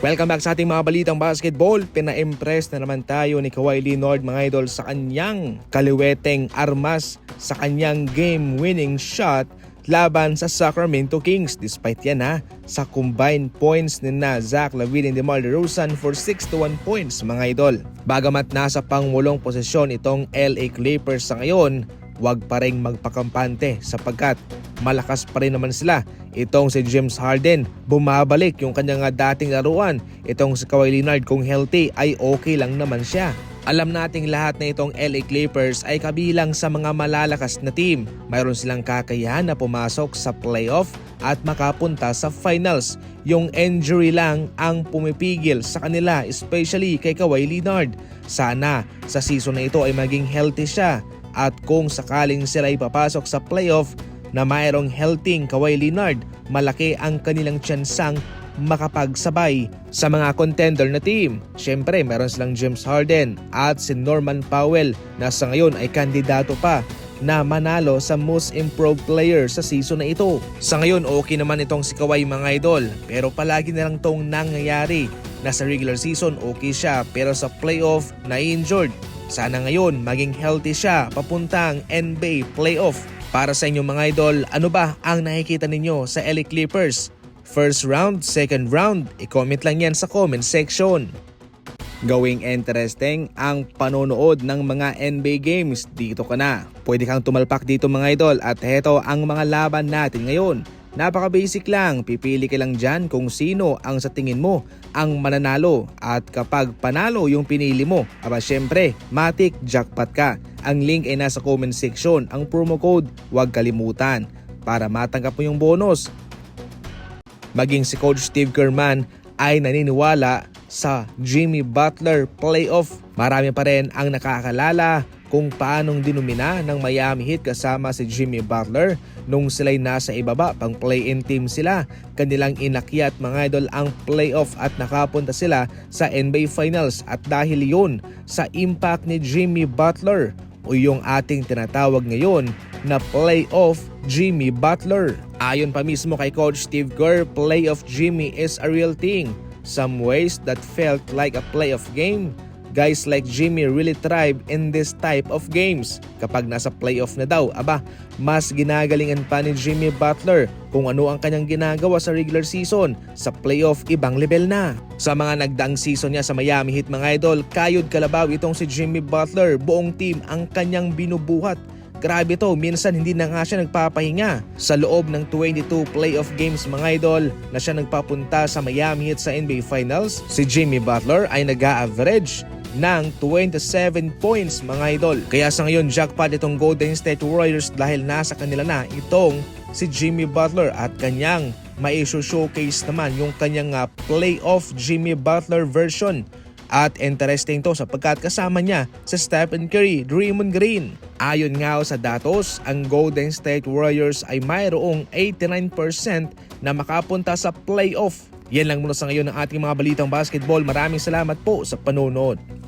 Welcome back sa ating mga balitang basketball. Pina-impress na naman tayo ni Kawhi Leonard mga idol sa kanyang kaliweteng armas sa kanyang game-winning shot laban sa Sacramento Kings. Despite yan ha, sa combined points ni na Zach Lavine and DeMar DeRozan for 61 points mga idol. Bagamat nasa pangwulong posisyon itong LA Clippers sa ngayon, wag pa rin magpakampante sapagkat malakas pa rin naman sila. Itong si James Harden, bumabalik yung kanyang nga dating laruan. Itong si Kawhi Leonard kung healthy ay okay lang naman siya. Alam nating lahat na itong LA Clippers ay kabilang sa mga malalakas na team. Mayroon silang kakayahan na pumasok sa playoff at makapunta sa finals. Yung injury lang ang pumipigil sa kanila, especially kay Kawhi Leonard. Sana sa season na ito ay maging healthy siya at kung sakaling sila ipapasok sa playoff na mayroong healthy Kawhi Leonard, malaki ang kanilang tsansang makapagsabay sa mga contender na team. Siyempre, meron silang James Harden at si Norman Powell na sa ngayon ay kandidato pa na manalo sa most improved player sa season na ito. Sa ngayon, okay naman itong si Kawhi mga idol, pero palagi na lang tong nangyayari na sa regular season okay siya pero sa playoff na injured. Sana ngayon maging healthy siya papuntang NBA playoff. Para sa inyo mga idol, ano ba ang nakikita ninyo sa LA Clippers? First round, second round, i-comment lang yan sa comment section. Gawing interesting ang panonood ng mga NBA games dito ka na. Pwede kang tumalpak dito mga idol at heto ang mga laban natin ngayon. Napaka basic lang, pipili ka lang dyan kung sino ang sa tingin mo ang mananalo at kapag panalo yung pinili mo, aba syempre, matik jackpot ka. Ang link ay nasa comment section, ang promo code huwag kalimutan para matanggap mo yung bonus. Maging si Coach Steve Kerman ay naniniwala sa Jimmy Butler playoff. Marami pa rin ang nakakalala kung paanong dinumina ng Miami Heat kasama si Jimmy Butler nung sila'y nasa ibaba pang play-in team sila. Kanilang inakyat mga idol ang playoff at nakapunta sila sa NBA Finals at dahil yun sa impact ni Jimmy Butler o yung ating tinatawag ngayon na playoff Jimmy Butler. Ayon pa mismo kay Coach Steve Kerr, playoff Jimmy is a real thing. Some ways that felt like a playoff game Guys like Jimmy really thrive in this type of games. Kapag nasa playoff na daw, aba, mas ginagalingan pa ni Jimmy Butler kung ano ang kanyang ginagawa sa regular season. Sa playoff, ibang level na. Sa mga nagdaang season niya sa Miami Heat mga idol, kayod kalabaw itong si Jimmy Butler. Buong team ang kanyang binubuhat. Grabe to, minsan hindi na nga siya nagpapahinga. Sa loob ng 22 playoff games mga idol na siya nagpapunta sa Miami Heat sa NBA Finals, si Jimmy Butler ay nag-average ng 27 points mga idol. Kaya sa ngayon jackpot itong Golden State Warriors dahil nasa kanila na itong si Jimmy Butler at kanyang mai-showcase naman yung kanyang uh, playoff Jimmy Butler version. At interesting to sapagkat kasama niya sa Stephen Curry, Draymond Green. Ayon nga sa datos, ang Golden State Warriors ay mayroong 89% na makapunta sa playoff yan lang muna sa ngayon ng ating mga balitang basketball. Maraming salamat po sa panonood.